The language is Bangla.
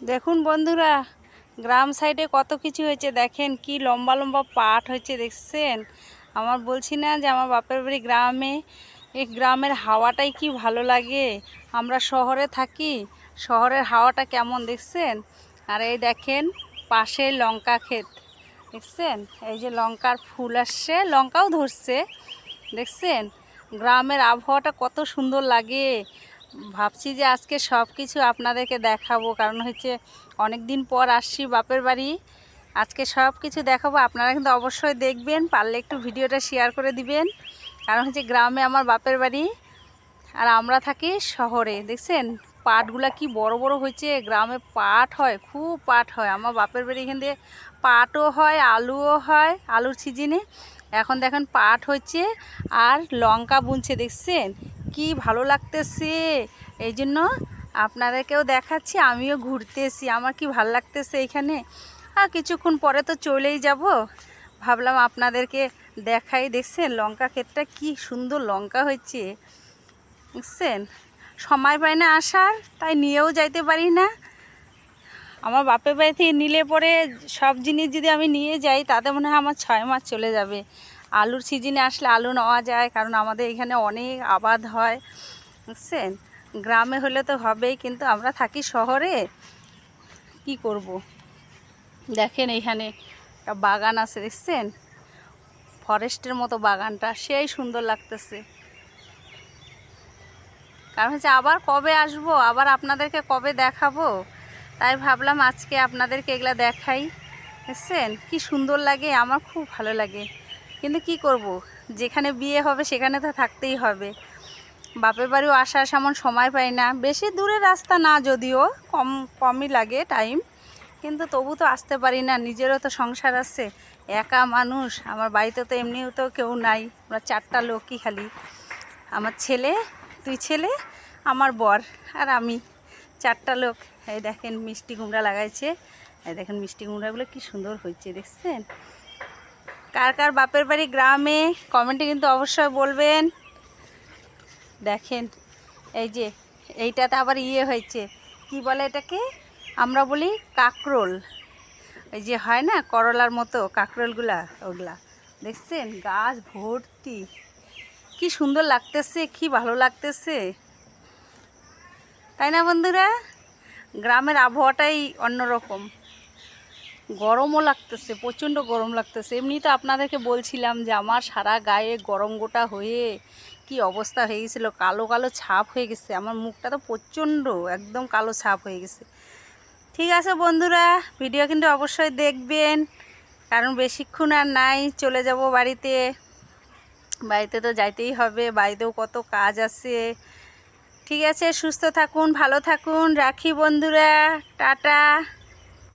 দেখুন বন্ধুরা, গ্রাম সাইডে কত কিছু হয়েছে, দেখেন কি লম্বা লম্বা পাট হয়েছে, দেখছেন? আমার বলছি না যে আমার বাপের বাড়ি গ্রামে, এই গ্রামের হাওয়াটাই কি ভালো লাগে? আমরা শহরে থাকি, শহরের হাওয়াটা কেমন, দেখছেন? আর এই দেখেন, পাশে লঙ্কা ক্ষেত, দেখছেন? এই যে লঙ্কার ফুল আসছে, লঙ্কাও ধরছে, দেখছেন? গ্রামের আবহাওয়াটা কত সুন্দর লাগে। ভাবছি যে আজকে সব কিছু আপনাদেরকে দেখাবো, কারণ হচ্ছে অনেক দিন পর আসছি বাপের বাড়ি। আজকে সব কিছু দেখাবো, আপনারা কিন্তু অবশ্যই দেখবেন, পারলে একটু ভিডিওটা শেয়ার করে দিবেন। কারণ হচ্ছে গ্রামে আমার বাপের বাড়ি, আর আমরা থাকি শহরে, দেখছেন? পাটগুলা কি বড় বড় হয়েছে, গ্রামে পাট হয়, খুব পাট হয়। আমার বাপের বাড়ি এখান থেকে পাটও হয়, আলুও হয়, আলুর সিজনে। এখন দেখেন পাট হচ্ছে আর লঙ্কা বুনছে, দেখছেন? কি ভালো লাগতেছে? এই জন্য আপনাদেরকেও দেখাচ্ছি, আমিও ঘুরতে এসি আমার কি ভালো লাগতেছে এখানে আর কিছুক্ষণ পরে তো চলেই যাব। ভাবলাম আপনাদেরকে দেখাই, দেখছেন লঙ্কা ক্ষেতটা কি সুন্দর লঙ্কা হয়েছে। বুঝছেন সময় পাই না আসার, তাই নিয়েও যাইতে পারি না। আমার বাপের বাড়ি থেকে নিলে পরে সব জিনিস যদি আমি নিয়ে যাই, তাতে মনে হয় আমার ছয় মাস চলে যাবে। আলুর সিজনে আসলে আলু নেওয়া যায়, কারণ আমাদের এখানে অনেক আবাদ হয়, বুঝছেন? গ্রামে হলে তো হবেই, কিন্তু আমরা থাকি শহরে, কি করব। দেখেন এইখানে একটা বাগান আছে, দেখছেন? ফরেস্টের মতো বাগানটা, সেই সুন্দর লাগতেছে। কারণ হচ্ছে আবার কবে আসব? আবার আপনাদেরকে কবে দেখাবো? তাই ভাবলাম আজকে আপনাদেরকে এগুলা দেখাই, বুঝছেন? কি সুন্দর লাগে, আমার খুব ভালো লাগে। কিন্তু কি করব? যেখানে বিয়ে হবে সেখানে তো থাকতেই হবে। বাপের বাড়িও আসার সেমন সময় পাই না। বেশি দূরের রাস্তা না যদিও, কম, কমই লাগে টাইম কিন্তু তবু তো আসতে পারি না। নিজেরও তো সংসার আছে। একা মানুষ, আমার বাড়িতে তো এমনিও তো কেউ নাই। আমরা চারটা লোকই খালি। আমার ছেলে, তুই ছেলে, আমার বর আর আমি। চারটা লোক। এই দেখেন মিষ্টি কুমড়া লাগাইছে। এই দেখেন মিষ্টি কুমড়াগুলো কি সুন্দর হয়েছে, দেখছেন? কার কার বাপের বাড়ি গ্রামে কমেন্টে কিন্তু অবশ্যই বলবেন। দেখেন, এই যে, এইটাতে আবার ইয়ে হয়েছে। কি বলে এটাকে? আমরা বলি কাকরোল। এই যে হয় না, করলার মতো কাকরোলগুলা, ওগুলা। দেখছেন, গাছ ভর্তি। কি সুন্দর লাগতেছে, কি ভালো লাগতেছে। তাই না বন্ধুরা? গ্রামের আবহাওয়াটাই অন্যরকম। গরমও লাগতেছে, প্রচণ্ড গরম লাগতেছে। এমনি তো আপনাদেরকে বলছিলাম যে আমার সারা গায়ে গরম গোটা হয়ে কি অবস্থা হয়ে গেছিল, কালো কালো ছাপ হয়ে গেছে। আমার মুখটা তো প্রচণ্ড, একদম কালো ছাপ হয়ে গেছে। ঠিক আছে বন্ধুরা, ভিডিও কিন্তু অবশ্যই দেখবেন, কারণ বেশিক্ষণ আর নাই, চলে যাব বাড়িতে। বাড়িতে তো যাইতেই হবে, বাড়িতেও কত কাজ আছে। ঠিক আছে, সুস্থ থাকুন, ভালো থাকুন, রাখি বন্ধুরা, টাটা।